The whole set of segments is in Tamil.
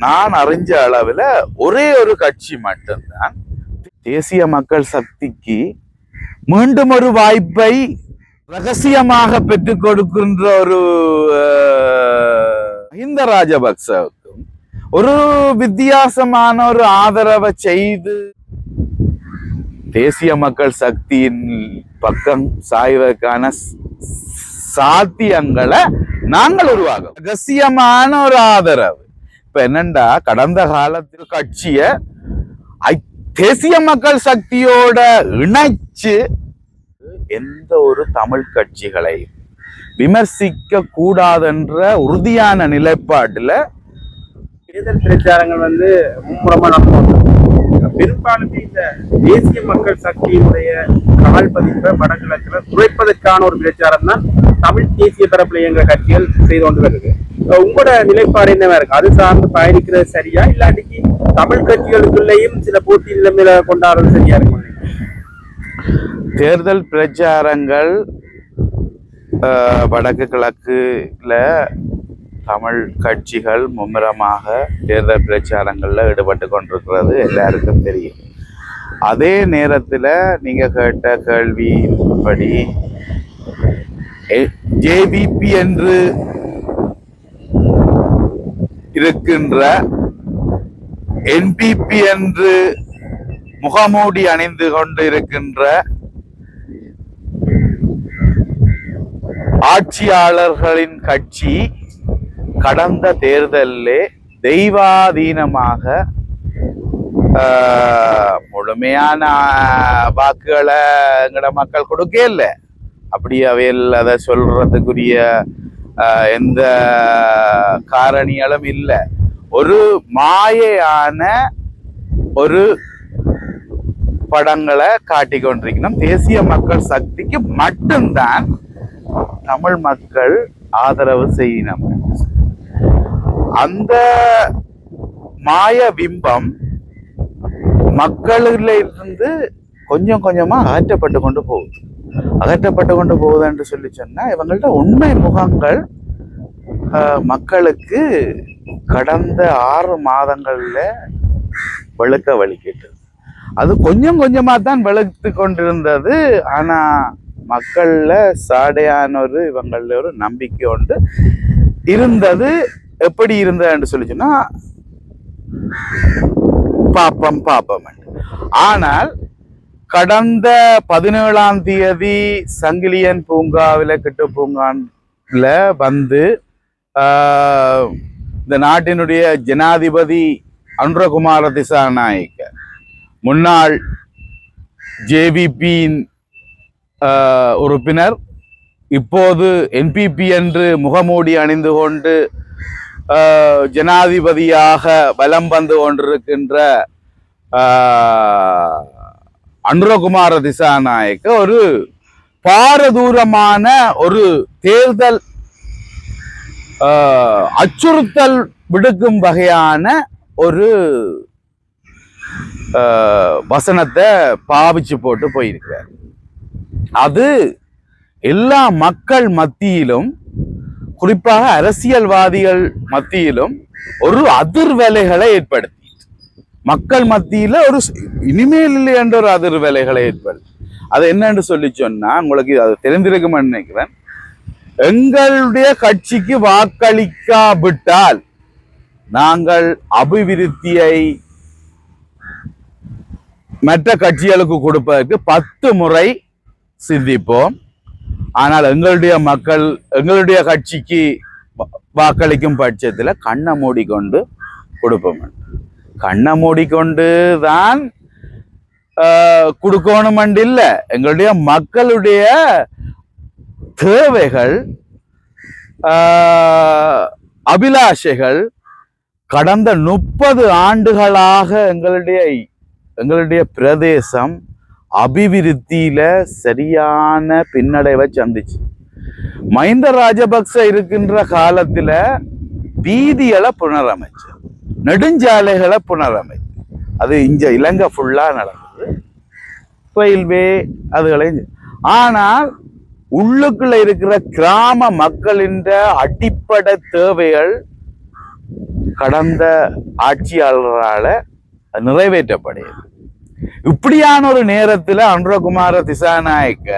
நான் அறிஞ்ச அளவில் ஒரே ஒரு கட்சி மட்டும்தான் தேசிய மக்கள் சக்திக்கு மீண்டும் ஒரு வாய்ப்பை ரகசியமாக பெற்றுக் கொடுக்கின்ற ஒரு மஹிந்த ராஜபக்சவுக்கும் ஒரு வித்தியாசமான ஒரு ஆதரவை செய்து தேசிய மக்கள் சக்தியின் பக்கம் சாய்வதற்கான சாத்தியங்களை நாங்கள் உருவாகும் ரகசியமான ஒரு ஆதரவு. இப்ப என்னண்டா கடந்த காலத்தில் கட்சிய தேசிய மக்கள் சக்தியோட இணைச்சு எந்த ஒரு தமிழ் கட்சிகளை விமர்சிக்க கூடாதென்ற உறுதியான நிலைப்பாட்டுல தேர்தல் பிரச்சாரங்கள் வந்து மும்முரமா நடக்கும் பெரும்பாலுமே இந்த தேசிய மக்கள் சக்தியினுடைய கால் பதிப்பை வடகிழக்குல குறைப்பதற்கான ஒரு பிரச்சாரம் தான் தமிழ் தேசிய பரப்புல இயங்குற கட்சிகள் செய்து கொண்டு வருது. உங்களோட நிலைப்பாடு என்னவா இருக்கு? அது சார்ந்து பயணிக்கிறது சரியா? இல்லாட்டிக்கு தமிழ் கட்சிகளுக்குள்ளேயும் சில போட்டி நிலைமையில கொண்டாடுறது சரியா இருக்கும்? தேர்தல் பிரச்சாரங்கள் வடக்கு கிழக்குல தமிழ் கட்சிகள் மும்முரமாக தேர்தல் பிரச்சாரங்களில் ஈடுபட்டு கொண்டிருக்கிறது எல்லாருக்கும் தெரியும். அதே நேரத்தில் நீங்கள் கேட்ட கேள்வியின்படி ஜேவிபி என்று இருக்கின்ற என்பிபி என்று முகமூடி அணிந்து கொண்டு இருக்கின்ற ஆட்சியாளர்களின் கட்சி கடந்த தேர்தலிலே தெய்வாதீனமாக ஆஹ், முழுமையான வாக்குகளை எங்கட மக்கள் கொடுக்கல அப்படி அவையில் அதை சொல்றதுக்குரிய எந்த காரணிகளும் இல்லை. ஒரு மாயையான ஒரு படங்களை காட்டிக்கொண்டிருக்கணும் தேசிய மக்கள் சக்திக்கு மட்டும்தான் தமிழ் மக்கள் ஆதரவு செய்யணும். அந்த மாய பிம்பம் மக்களில் இருந்து கொஞ்சம் கொஞ்சமா அகற்றப்பட்டு கொண்டு போகுது. அகற்றப்பட்டு கொண்டு போகுது என்று சொல்லி சொன்னால் இவங்கள்ட்ட உண்மை முகங்கள் மக்களுக்கு கடந்த ஆறு மாதங்களில் வெளுக்க வலிக்கிட்டது அது கொஞ்சம் கொஞ்சமாக தான் வெளுத்து கொண்டிருந்தது. ஆனால் மக்களில் சாடையான ஒரு இவங்கள ஒரு நம்பிக்கை உண்டு. இருந்தது எப்படி இருந்ததுன்னு சொல்லி சொன்னால் பாப்பம் பாப்பம் ஆனால் கடந்த பதினேழாம் தேதி சங்கிலியன் பூங்காவில் கிட்டு பூங்கான்ல வந்து இந்த நாட்டினுடைய ஜனாதிபதி அனுரகுமார திசாநாயக்க. முன்னாள் ஜேவிபியின் உறுப்பினர் இப்போது என்பிபி என்று முகமூடி அணிந்து கொண்டு ஜனாதிபதியாக வலம் வந்து கொண்டிருக்கின்ற அனுரகுமார திசாநாயக்க ஒரு பாரதூரமான ஒரு தேர்தல் அச்சுறுத்தல் விடுக்கும் வகையான ஒரு ஆஹ், வசனத்தை பாவிச்சு போட்டு போயிருக்கிறார். அது எல்லா மக்கள் மத்தியிலும் குறிப்பாக அரசியல்வாதிகள் மத்தியிலும் ஒரு அதிர்வலைகளை ஏற்படுத்தி மக்கள் மத்தியில் ஒரு இனிமேல் இல்லை என்ற ஒரு அதிர்வலைகளை ஏற்படுது அது என்னன்னு சொல்லி சொன்னா உங்களுக்கு அது தெரிந்திருக்கும்னு நினைக்கிறேன். எங்களுடைய கட்சிக்கு வாக்களிக்காவிட்டால் நாங்கள் அபிவிருத்தியை மற்ற கட்சிகளுக்கு கொடுப்பதற்கு பத்து முறை சிந்திப்போம். ஆனால் எங்களுடைய மக்கள் எங்களுடைய கட்சிக்கு வாக்களிக்கும் பட்சத்தில் கண்ணை மூடிக்கொண்டு கொடுப்போம். கண்ணை மூடிக்கொண்டு தான் கொடுக்கணும் இல்லை எங்களுடைய மக்களுடைய தேவைகள் அபிலாஷைகள் கடந்த முப்பது ஆண்டுகளாக எங்களுடைய எங்களுடைய பிரதேசம் அபிவிருத்தியில சரியான பின்னடைவை சந்திச்சு. மஹிந்த ராஜபக்ச இருக்கின்ற காலத்துல வீதிகளை புனரமைச்சு. நெடுஞ்சாலைகளை புனரமைத்து. அது இங்கே இலங்கை ஃபுல்லாக நடக்குது. ரயில்வே அதுகளையும் ஆனால் உள்ளுக்குள்ள இருக்கிற கிராம மக்களின் அடிப்படை தேவைகள் கடந்த ஆட்சியாளரால் நிறைவேற்றப்படுகிறது. இப்படியான ஒரு நேரத்தில் அனுரகுமார திசாநாயக்க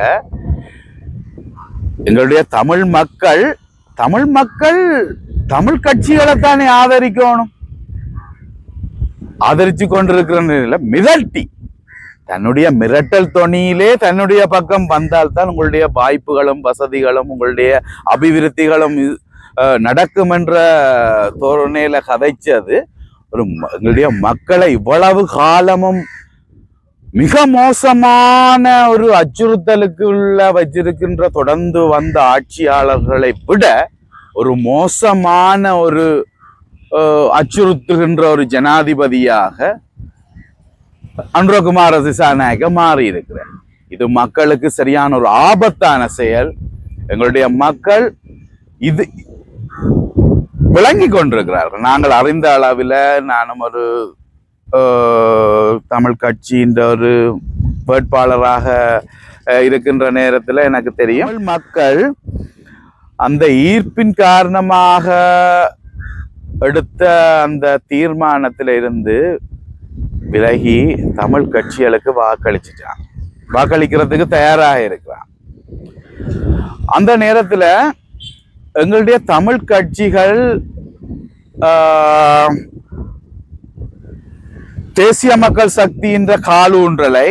எங்களுடைய தமிழ் மக்கள் தமிழ் மக்கள் தமிழ் கட்சிகளை தானே ஆதரிக்கணும். ஆதரிச்சு கொண்டிருக்கிற மிரட்டி தன்னுடைய மிரட்டல் தொனியிலே தன்னுடைய பக்கம் வந்தால்தான் உங்களுடைய வாய்ப்புகளும் வசதிகளும் உங்களுடைய அபிவிருத்திகளும் நடக்கும் என்ற தோரணையில கதைச்சது. ஒரு எங்களுடைய மக்களை இவ்வளவு காலமும் மிக மோசமான ஒரு அச்சுறுத்தலுக்குள்ள வச்சிருக்கின்ற தொடர்ந்து வந்த ஆட்சியாளர்களை விட ஒரு மோசமான ஒரு அச்சுறுத்துகின்ற ஒரு ஜனாதிபதியாக அனுரகுமார திசாநாயக மாறி இருக்கிறார் இது மக்களுக்கு சரியான ஒரு ஆபத்தான செயல். எங்களுடைய மக்கள் இது விளங்கி கொண்டிருக்கிறார்கள். நாங்கள் அறிந்த அளவில் நானும் ஒரு தமிழ் கட்சியின்ற ஒரு வேட்பாளராக இருக்கின்ற நேரத்தில் எனக்கு தெரியும். மக்கள் அந்த ஈர்ப்பின் காரணமாக எடுத்த அந்த தீர்மானத்தில் இருந்து விலகி தமிழ் கட்சிகளுக்கு வாக்களிச்சிட்டான். வாக்களிக்கிறதுக்கு தயாராக இருக்கிறான். அந்த நேரத்தில் எங்களுடைய தமிழ் கட்சிகள் தேசிய மக்கள் சக்தி என்ற காலூன்றலை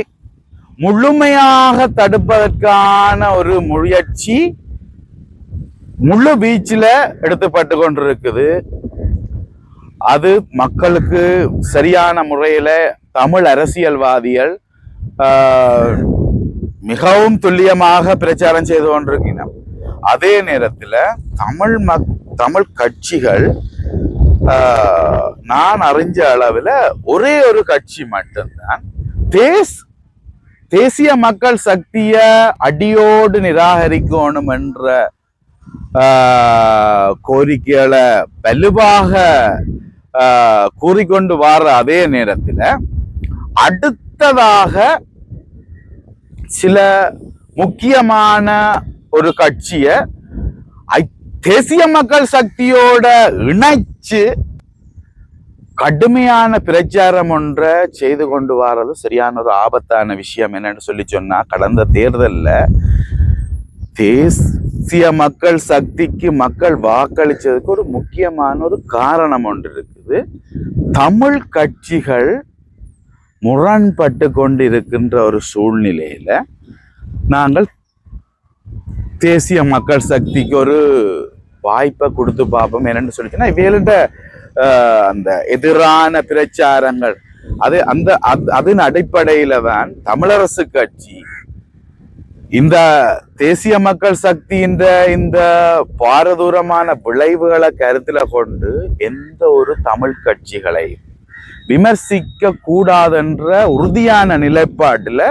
முழுமையாக தடுப்பதற்கான ஒரு முயற்சி முழு வீச்சில் எடுத்துப்பட்டு கொண்டிருக்குது. அது மக்களுக்கு சரியான முறையில் தமிழ் அரசியல்வாதிகள் மிகவும் துல்லியமாக பிரச்சாரம் செய்து கொண்டிருக்கின்றன. அதே நேரத்தில் தமிழ் மக் தமிழ் கட்சிகள் நான் அறிஞ்ச அளவில் ஒரே ஒரு கட்சி மட்டும்தான். தேஸ் தேசிய மக்கள் சக்தியை அடியோடு நிராகரிக்கணும் என்ற கோரிக்கைகளை வலுவாக கூறிக்கொண்டு வார அதே நேரத்தில் அடுத்ததாக சில முக்கியமான ஒரு கட்சியை தேசிய மக்கள் சக்தியோட இணைச்சு கடுமையான பிரச்சாரம் ஒன்றை செய்து கொண்டு வர்றது சரியான ஒரு ஆபத்தான விஷயம் என்னன்னு சொல்லி சொன்னா கடந்த தேர்தலில் தேஸ் தேசிய மக்கள் சக்திக்கு மக்கள் வாக்களிச்சதுக்கு ஒரு முக்கியமான ஒரு காரணம் ஒன்று இருக்குது. தமிழ் கட்சிகள் முரண்பட்டு கொண்டிருக்கின்ற ஒரு சூழ்நிலையில் நாங்கள் தேசிய மக்கள் சக்திக்கு ஒரு வாய்ப்பை கொடுத்து பார்ப்போம் என்னென்னு சொல்லிச்சுன்னா இவையிட்ட அந்த எதிரான பிரச்சாரங்கள் அது அந்த அது- அதன் அடிப்படையில் தான் தமிழரசு கட்சி இந்த தேசிய மக்கள் சக்தியின் இந்த பாரதூரமான விளைவுகளை கருத்தில் கொண்டு எந்த ஒரு தமிழ் கட்சிகளை விமர்சிக்க கூடாதென்ற உறுதியான நிலைப்பாட்டில்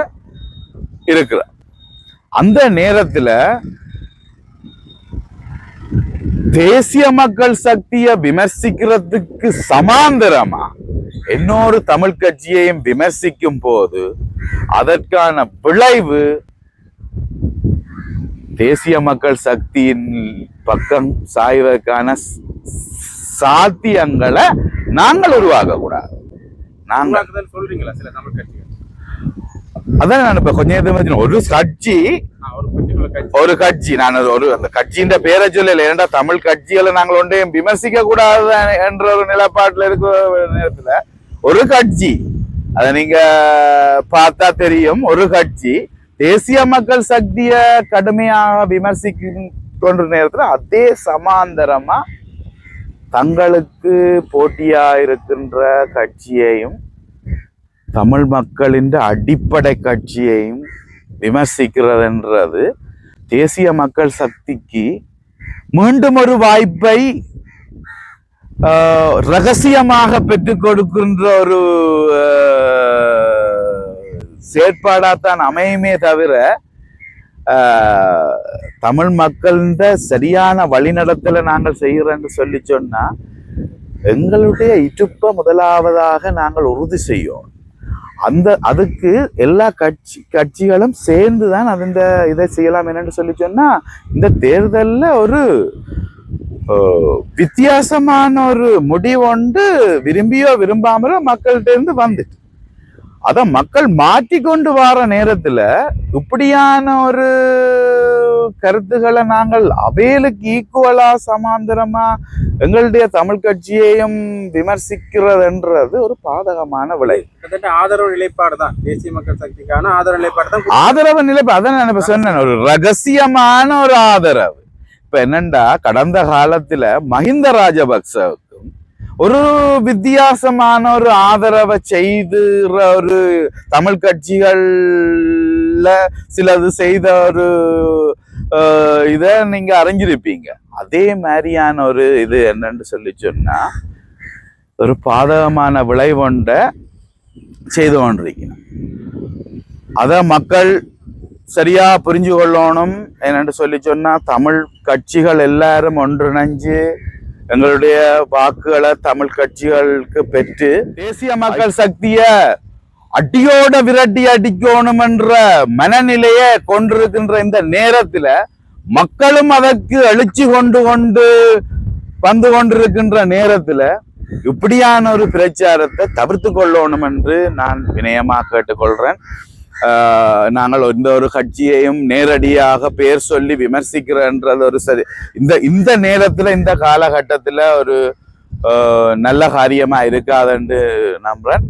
இருக்கிறார் அந்த நேரத்தில் தேசிய மக்கள் சக்தியை விமர்சிக்கிறதுக்கு சமாந்தரமா இன்னொரு தமிழ் கட்சியையும் விமர்சிக்கும் போது அதற்கான விளைவு தேசிய மக்கள் சக்தியின் பக்கம் சாய்வதற்கான சாத்தியங்களை நாங்கள் உருவாக்க கூடாது நாங்கள் சொல்றீங்களா சில தமிழ் கட்சிகள்? அதான் நான் இப்ப முன்னாடி சொன்னேன். ஒரு கட்சி ஒரு கட்சி. நான் ஒரு அந்த கட்சியின் பேரை சொல்லல. ஏன்டா தமிழ் கட்சிகளை நாங்கள் ஒன்றையும் விமர்சிக்க கூடாது என்ற ஒரு நிலைப்பாட்டுல இருக்கிற நேரத்துல ஒரு கட்சி. அதை நீங்க பார்த்தா தெரியும். ஒரு கட்சி தேசிய மக்கள் சக்திய கடுமையாக விமர்சிக்கும் கொண்ட நேரத்துல அதே சமாந்தரமா தங்களுக்கு போட்டியா இருக்கின்ற கட்சியையும் தமிழ் மக்களின் அடிப்படை கட்சியையும் விமர்சிக்கிறதுன்றது. தேசிய மக்கள் சக்திக்கு மீண்டும் ஒரு வாய்ப்பை ரகசியமாக பெற்றுக் கொடுக்கின்ற ஒரு செயற்பாடாகத்தான் அமையுமே தவிர தமிழ் மக்களின் சரியான வழிநடத்தலை நாங்கள் செய்கிறோன்னு சொல்லி சொன்னால் எங்களுடைய இட்டுப்பை முதலாவதாக நாங்கள் உறுதி செய்யும். அந்த அதுக்கு எல்லா கட்சி கட்சிகளும் சேர்ந்து தான் அந்த இதை செய்யலாம் என்னன்னு சொல்லி சொன்னால் இந்த தேர்தலில் ஒரு வித்தியாசமான ஒரு முடிவொண்டு விரும்பியோ விரும்பாமலோ மக்கள்கிட்ட இருந்து வந்துட்டு. அத மக்கள் மாற்றிக்கொண்டு வர நேரத்துல இப்படியான ஒரு கருத்துக்களை நாங்கள் அவைகளுக்கு ஈக்குவலா சமாந்தரமா எங்களுடைய தமிழ் கட்சியையும் விமர்சிக்கிறதுன்றது ஒரு பாதகமான கிட்டத்தட்ட ஆதரவு நிலைப்பாடு தான். தேசிய மக்கள் சக்திக்கான ஆதரவு நிலைப்பாடு தான். ஆதரவு நிலை அதான் நான் இப்ப சொன்னேன் ஒரு ரகசியமான ஒரு ஆதரவு. இப்ப என்னண்டா கடந்த காலத்துல மஹிந்த ராஜபக்சவுக்கும் ஒரு வித்தியாசமான ஒரு ஆதரவை செய்துற ஒரு தமிழ் கட்சிகள்ல சிலது செய்த ஒரு இதை இத நீங்க அறிஞ்சிருப்பீங்க. அதே மாதிரியான ஒரு இது என்னன்னு சொல்லி சொன்னா ஒரு பாதகமான விளைவொண்ட செய்து கொண்டிருக்கணும். அத மக்கள் சரியா புரிஞ்சு கொள்ளணும் என்னென்று சொல்லி சொன்னா தமிழ் கட்சிகள் எல்லாரும் ஒன்றிணைஞ்சு எங்களுடைய வாக்குகளை தமிழ் கட்சிகளுக்கு பெற்று தேசிய மக்கள் சக்திய அடியோட விரட்டி அடிக்கணும் என்ற மனநிலையை கொண்டிருக்கின்ற இந்த நேரத்துல மக்களும் அதற்கு எழுச்சி கொண்டு கொண்டு வந்து கொண்டிருக்கின்ற நேரத்துல இப்படியான ஒரு பிரச்சாரத்தை தவிர்த்து கொள்ளணும் என்று நான் வினயமா கேட்டுக்கொள்றேன். நாங்கள் இந்த ஒரு கட்சியையும் நேரடியாக பெயர் சொல்லி விமர்சிக்கிறன்றது ஒரு சரி இந்த இந்த நேரத்துல இந்த காலகட்டத்துல ஒரு ஆஹ் நல்ல காரியமா இருக்காதுன்னு நம்புறேன்.